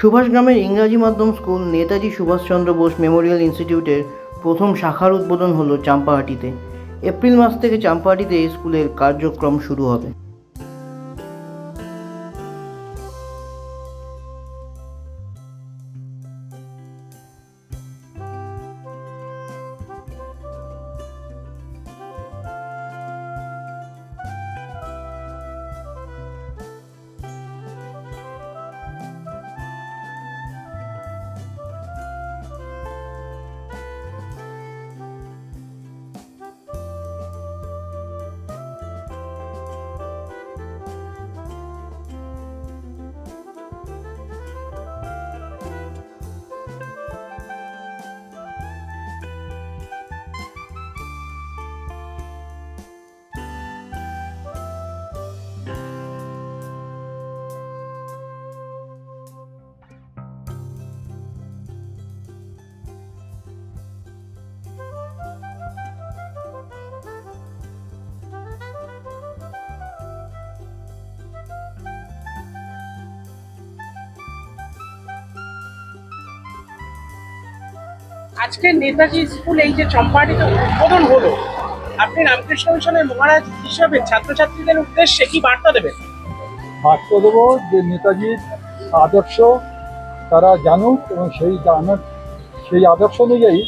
সুভাষগ্রামের ইংরাজি মাধ্যম school Netaji Subhash Chandra Bose memorial ইনস্টিটিউটের প্রথম শাখার উদ্বোধন হলো চাম্পাহাটিতে। এপ্রিল মাস থেকে চাম্পাহাটিতে এই স্কুলের কার্যক্রম শুরু হবে। আজকে নেতাজি স্কুল এই যে চম্পাহাটিতে উদ্বোধন হলো, আপনি রামকৃষ্ণ মিশনের মহারাজ হিসাবে ছাত্রছাত্রীদের উদ্দেশ্যে কি বার্তা দেবেন? বার্তা দেবো যে নেতাজির আদর্শ, তারা জানুক এবং সেই জানার, সেই আদর্শ অনুযায়ী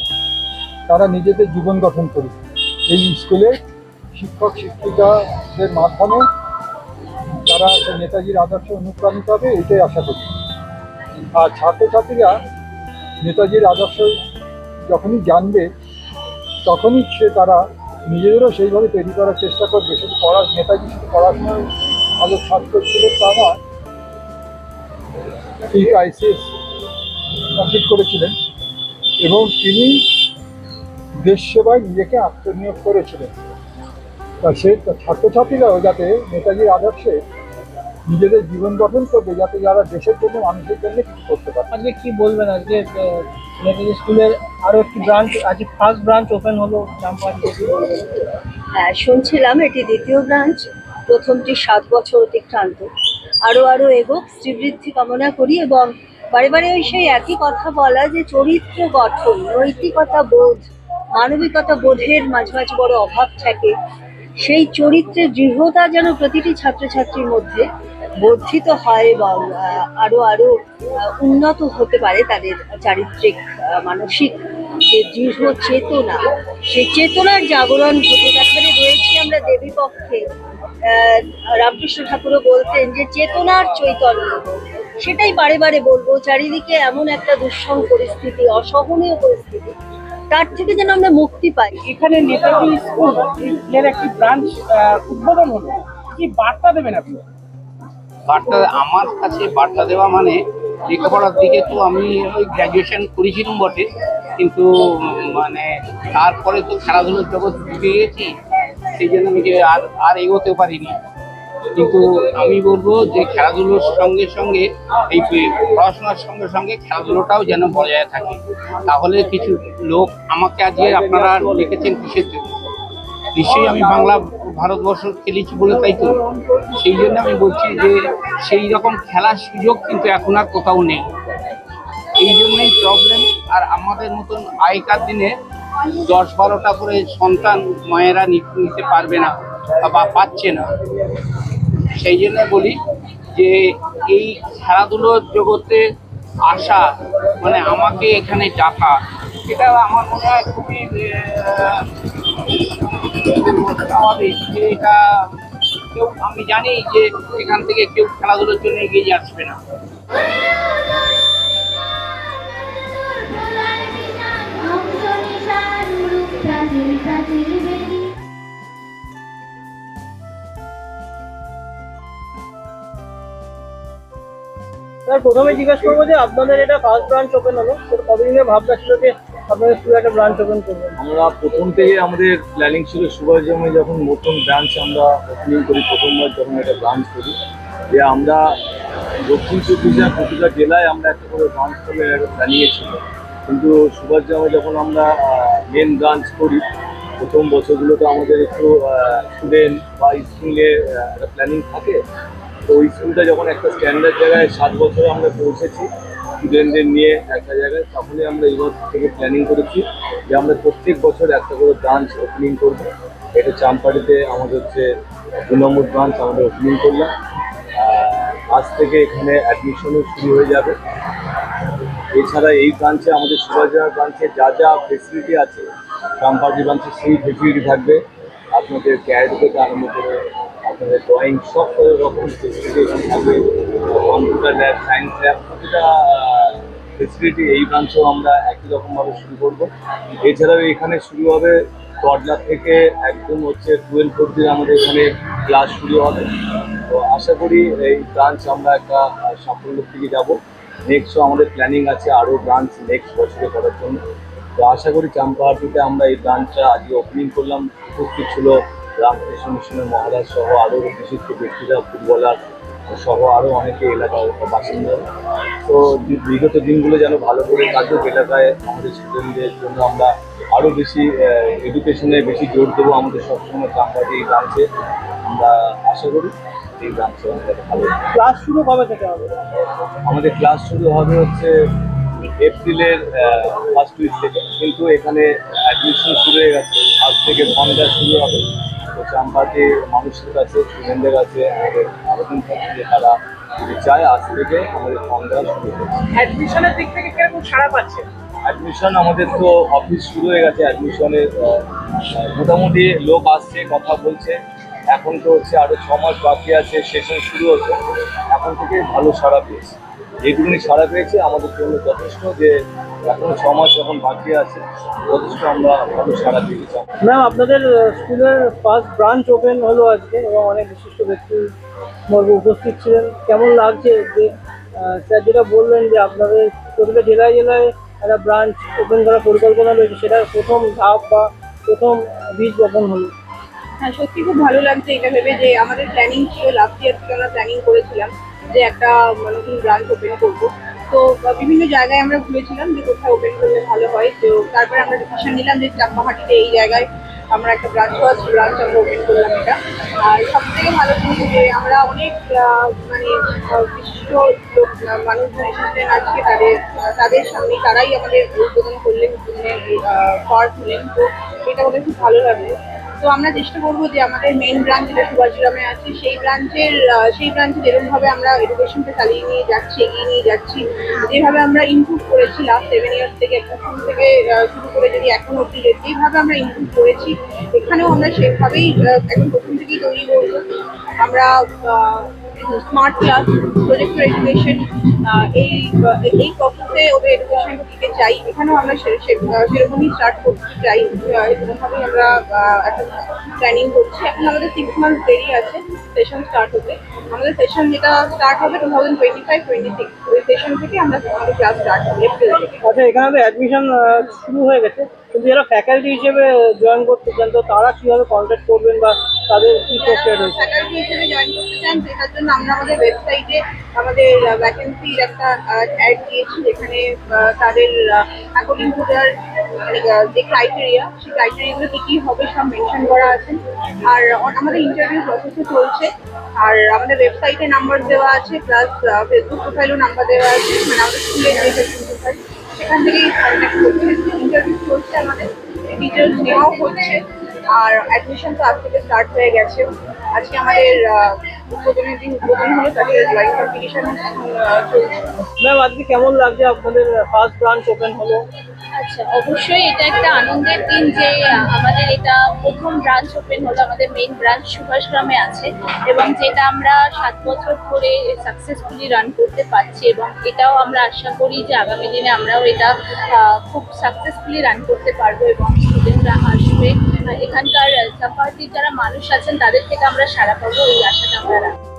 তারা নিজেদের জীবন গঠন করুক। এই স্কুলে শিক্ষক, শিক্ষিকাদের মাধ্যমে তারা নেতাজির আদর্শ অনুপ্রাণিত হবে, এটাই আশা করি। আর ছাত্রছাত্রীরা নেতাজির আদর্শ যখনই জানবে, তখনই সে তারা নিজেদেরও সেইভাবে তৈরি করার চেষ্টা করবে। শুধু পড়া নেতাজি শুধু পড়াশোনায় ভালো ছাত্র ছিল তা তিনি আইসিএস কমপ্লিট করেছিলেন এবং তিনি দেশ সেবায় নিজেকে আত্মনিয়োগ করেছিলেন। তা সে ছাত্রছাত্রীরাও যাতে নেতাজির আদর্শে নিজেদের জীবন গঠন করবে, যাতে যারা দেশের জন্য মানুষের জন্য কিছু করতে পারে। আজকে কি বলবেন? আজকে নেতাজি স্কুলের আরও একটি ব্রাঞ্চ আজকে ফার্স্ট ব্রাঞ্চ ওপেন হলো হ্যাঁ শুনছিলাম, এটি দ্বিতীয় ব্রাঞ্চ প্রথমটি সাত বছর অতিক্রান্ত। আরও আরও এগোক, শ্রীবৃদ্ধি কামনা করি এবং বারে বারে ওই সেই একই কথা বলা যে চরিত্র গঠন, নৈতিকতা বোধ, মানবিকতা বোধের মাঝে মাঝে বড় অভাব থাকে। সেই চরিত্রের দৃঢ়তা যেন প্রতিটি ছাত্রছাত্রীর মধ্যে বর্ধিত হয় আহ, আরও আরও উন্নত হতে পারে তাদের চারিত্রিক মানসিক যে দৃঢ় চেতনা সেই চেতনার জাগরণ ঘটে। তারপরে রয়েছে আমরা দেবী পক্ষে। রামকৃষ্ণ ঠাকুরও বলতেন যে চেতনার চৈতন্য সেটাই বারে বারে বলব। চারিদিকে এমন একটা দুঃসহ পরিস্থিতি অসহনীয় পরিস্থিতি তার থেকে যেন আমরা মুক্তি পাই। এখানে নেতাজি স্কুলের একটি ব্রাঞ্চ উদ্বোধন হলো। কি বার্তা দেবেন আপনি? বার্তা আমার কাছে বার্তা দেওয়া মানে লেখাপড়ার দিকে তো আমি ওই গ্র্যাজুয়েশন করেছিলাম বটে কিন্তু মানে তারপরে তো খেলাধুলোর জগৎ ঢুকে গেছি সেই জন্য আমি আর আর এগোতে পারিনি। কিন্তু আমি বলব যে খেলাধুলোর সঙ্গে সঙ্গে এই পড়াশোনার সঙ্গে সঙ্গে খেলাধুলোটাও যেন বজায় থাকে। তাহলে কিছু লোক আমাকে আজকে আপনারা লিখেছেন কিসের জন্য? নিশ্চয়ই আমি বাংলা ভারতবর্ষ খেলেছি বলে তাই তো? সেই জন্য আমি বলছি যে সেই রকম খেলার সুযোগ কিন্তু এখন আর কোথাও নেই। এই জন্যই প্রবলেম আর আমাদের মতন আগেকার দিনে দশ বারোটা করে সন্তান মায়েরা নিতে পারবে না বা পাচ্ছে না। সেই জন্য বলি যে এই খেলাধুলোর জগতে আসা মানে আমাকে এখানে ডাকা, এটা আমার মনে হয় খুবই স্বাভাবিক যে এটা কেউ, আমি জানি যে এখান থেকে কেউ খেলাধুলোর জন্য এগিয়ে আসবে না। স্যার প্রথমে জিজ্ঞেস করব যে আপনাদের এটা ফার্স্ট ব্রাঞ্চ ওপেন হলো? তো কতদিনের ভাবনা ছিল যে আপনাদের স্কুলে একটা ব্রাঞ্চ ওপেন করবেন আমরা প্রথম থেকে আমাদের প্ল্যানিং ছিল সুভাষগ্রামে যখন নতুন ব্রাঞ্চ আমরা ওপেনিং করি, প্রথমবার যখন একটা ব্রাঞ্চ করি, যে আমরা দক্ষিণ চব্বিশ প্রতিটা জেলায় আমরা একটা করে ব্রাঞ্চ করে জানিয়েছিল কিন্তু সুভাষগ্রামে যখন আমরা মেন ব্রাঞ্চ করি, প্রথম বছরগুলোতে আমাদের একটু স্টুডেন্ট বা স্কুলে একটা প্ল্যানিং থাকে। তো ওই স্কুলটা যখন একটা স্ট্যান্ডার্ড জায়গায় সাত বছরে আমরা পৌঁছেছি স্টুডেন্টদের নিয়ে একটা জায়গায়, তখনই আমরা এই বছর থেকে প্ল্যানিং করেছি যে আমরা প্রত্যেক বছর একটা করে ব্রাঞ্চ ওপেনিং করব। এটা চাম্পাড়িতে আমাদের হচ্ছে দু নম্বর ব্রাঞ্চ আমাদের ওপেনিং করলাম। আজ থেকে এখানে অ্যাডমিশনও শুরু হয়ে যাবে। এছাড়া এই ব্রাঞ্চে আমাদের সুভাষগ্রাম ব্রাঞ্চে যা যা ফেসিলিটি আছে রামপাটি ব্রাঞ্চে সেই ফেসিলিটি থাকবে। আপনাদের ক্যাড থেকে আরম্ভ করে আপনাদের ড্রয়িং সব রকম ফেসিলিটি এখানে থাকবে। কম্পিউটার ল্যাব সায়েন্স ল্যাব প্রতিটা ফেসিলিটি এই ব্রাঞ্চেও আমরা একই রকমভাবে শুরু করব। এছাড়াও এখানে শুরু হবে টডলার থেকে একদম হচ্ছে টুয়েলভ অব্দি আমাদের এখানে ক্লাস শুরু হবে। তো আশা করি এই ব্রাঞ্চ আমরা একটা সাফল্যের দিকে যাব। নেক্সটও আমাদের প্ল্যানিং আছে আরও ব্রাঞ্চ নেক্সট বছরে করার জন্য। তো আশা করি চাম্পাহাটিতে আমরা এই ব্রাঞ্চটা আজকে ওপেনিং করলাম। উপস্থিত ছিল রামকৃষ্ণ মিশনের মহারাজ সহ আরও বিশিষ্ট ব্যক্তিরা ফুটবলার সহ আরও অনেকে এলাকার বাসিন্দা। তো বিগত দিনগুলো যেন ভালো করে কাটুক এলাকায় আমাদের স্টুডেন্টদের জন্য আমরা আরও বেশি এডুকেশনে বেশি জোর দেবো আমাদের সবসময় চাম্পাহাটি এই ব্রাঞ্চে আমরা আশা করি এই ব্রাঞ্চে আমাদের ভালো ক্লাস শুরু কবে থেকে হবে? আমাদের ক্লাস শুরু হবে হচ্ছে এপ্রিলের ফার্স্ট উইক থেকে। কিন্তু এখানে অ্যাডমিশন শুরু হয়ে গেছে। আজ থেকে ফর্ম শুরু হবে। তো চাম্পাতে মানুষের কাছে স্টুডেন্টদের কাছে আমাদের আবেদন থাকবে যে তারা যদি চায় আজ থেকে আমাদের ফর্ম দেওয়া শুরু হবে অ্যাডমিশনের দিক থেকে কীরকম সাড়া পাচ্ছেন অ্যাডমিশন আমাদের তো অফিস শুরু হয়ে গেছে অ্যাডমিশনের মোটামুটি লোক আসছে কথা বলছে। এখন তো হচ্ছে আরও ছ মাস বাকি আছে সেশন শুরু হচ্ছে। এখন থেকে ভালো সাড়া পেয়েছে। এইটুকুনি সাড়া পেয়েছে আমাদের জন্য যথেষ্ট যে এখনও ছ মাস যখন বাকি আছে যথেষ্ট আমরা ভালো সাড়া পেয়েছি ম্যাম আপনাদের স্কুলের ফার্স্ট ব্রাঞ্চ ওপেন হলো আজকে এবং অনেক বিশিষ্ট ব্যক্তি উপস্থিত ছিলেন। কেমন লাগছে যে স্যার যেটা বললেন যে আপনাদের প্রতিটা জেলায় জেলায় একটা ব্রাঞ্চ ওপেন করার পরিকল্পনা রয়েছে সেটার প্রথম ধাপ বা প্রথম বীজ বপন হলো। হ্যাঁ সত্যি খুব ভালো লাগছে এটা ভেবে যে আমাদের প্ল্যানিং ছিল লাস্ট ইয়ার থেকে আমরা প্ল্যানিং করেছিলাম যে একটা নতুন ব্রাঞ্চ ওপেন করব। তো বিভিন্ন জায়গায় আমরা ঘুরেছিলাম যে কোথায় ওপেন করলে ভালো হয়। তো তারপরে আমরা ডিসিশন নিলাম যে চাপ্পাহাটিতে এই জায়গায় আমরা একটা ব্রাঞ্চ ফার্স্ট ব্রাঞ্চ আমরা ওপেন করলাম এটা। আর সব থেকে ভালো জিনিস যে আমরা অনেক মানে বিশিষ্ট লোক, মানুষজন এসেছেন আজকে তাদের তাদের সামনে, তারাই আমাদের উদ্বোধন করলেন, উদ্বোধনের পার্ট হলেন। তো এটা আমাদের খুব ভালো লাগল। তো আমরা চেষ্টা করব যে আমাদের মেন ব্রাঞ্চ যেটা সুভাষগ্রামে আছে, সেই ব্রাঞ্চের সেই ব্রাঞ্চে যেরকমভাবে আমরা এডুকেশনকে চালিয়ে নিয়ে যাচ্ছি, এগিয়ে নিয়ে যাচ্ছি, যেভাবে আমরা ইম্প্রুভ করেছি লাস্ট সেভেন ইয়ার্স থেকে শুরু থেকে শুরু করে যদি এখন অব্দি যেভাবে আমরা ইম্প্রুভ করেছি, এখানেও আমরা সেভাবেই এখন একদম প্রথম থেকেই তৈরি করব। আমরা স্মার্ট ক্লাস প্রজেক্ট এডুকেশন এই এই প্রসেসে ওদের এডুকেশন দিতে চাই। এখানেও আমরা সেরকমই স্টার্ট করতে চাই এরকমভাবেই আমরা একটা প্ল্যানিং করছি। এখন আমাদের সিক্স মান্থ দেরি আছে সেশন স্টার্ট হতে। আমাদের সেশন যেটা স্টার্ট হবে two thousand twenty five twenty six ওই সেশন থেকে আমরা আমাদের ক্লাস স্টার্ট হবে আচ্ছা এখানে অ্যাডমিশন শুরু হয়ে গেছে। কিন্তু যারা ফ্যাকাল্টি হিসেবে জয়েন করতে চান, তো তারা কীভাবে কন্ট্যাক্ট করবেন বা তাদের কি প্রক্রিয়া রয়েছে? ফ্যাকাল্টি হিসেবে জয়েন করতে চান, সেটার জন্য আমরা আমাদের ওয়েবসাইটে আমাদের ভ্যাকেন্সির একটা অ্যাড দিয়েছি, যেখানে তাদের অ্যাকর্ডিং টু দেয়ার যে ক্রাইটেরিয়া সেই ক্রাইটেরিয়াগুলো কী কী হবে সব মেনশন করা আছে। আর আমাদের ইন্টারভিউ প্রসেসও চলছে। আর আমাদের ওয়েবসাইটে নাম্বার দেওয়া আছে প্লাস ফেসবুক প্রোফাইলও নাম্বার দেওয়া আছে। মানে আমাদের স্কুলের যে সেখান থেকেই ইন্টারভিউ চলছে আমাদের। ডিটেলস নেওয়াও হচ্ছে। আর অ্যাডমিশন তো আজ থেকে স্টার্ট হয়ে গেছে। আজকে আমাদের উদ্বোধনের দিন উদ্বোধন হলো তাদের ড্রয়িং কম্পিটিশন চলছে। ম্যাম আজকে কেমন লাগছে আপনাদের ফার্স্ট ব্রাঞ্চ ওপেন হলো? আচ্ছা অবশ্যই এটা একটা আনন্দের দিন যে, আমাদের এটা প্রথম ব্রাঞ্চ ওপেন হলো, আমাদের মেইন ব্রাঞ্চ সুভাষগ্রামে আছে এবং যেটা আমরা সাত বছর ধরে সাকসেসফুলি রান করতে পারছি এবং এটাও আমরা আশা করি যে আগামী দিনে আমরাও এটা খুব সাকসেসফুলি রান করতে পারব এবং স্টুডেন্টরা আসবে। এখানকার চাপাহাটির যারা মানুষ আছেন, তাদের থেকে আমরা সাড়া পাবো এই আশাটা আমরা রাখি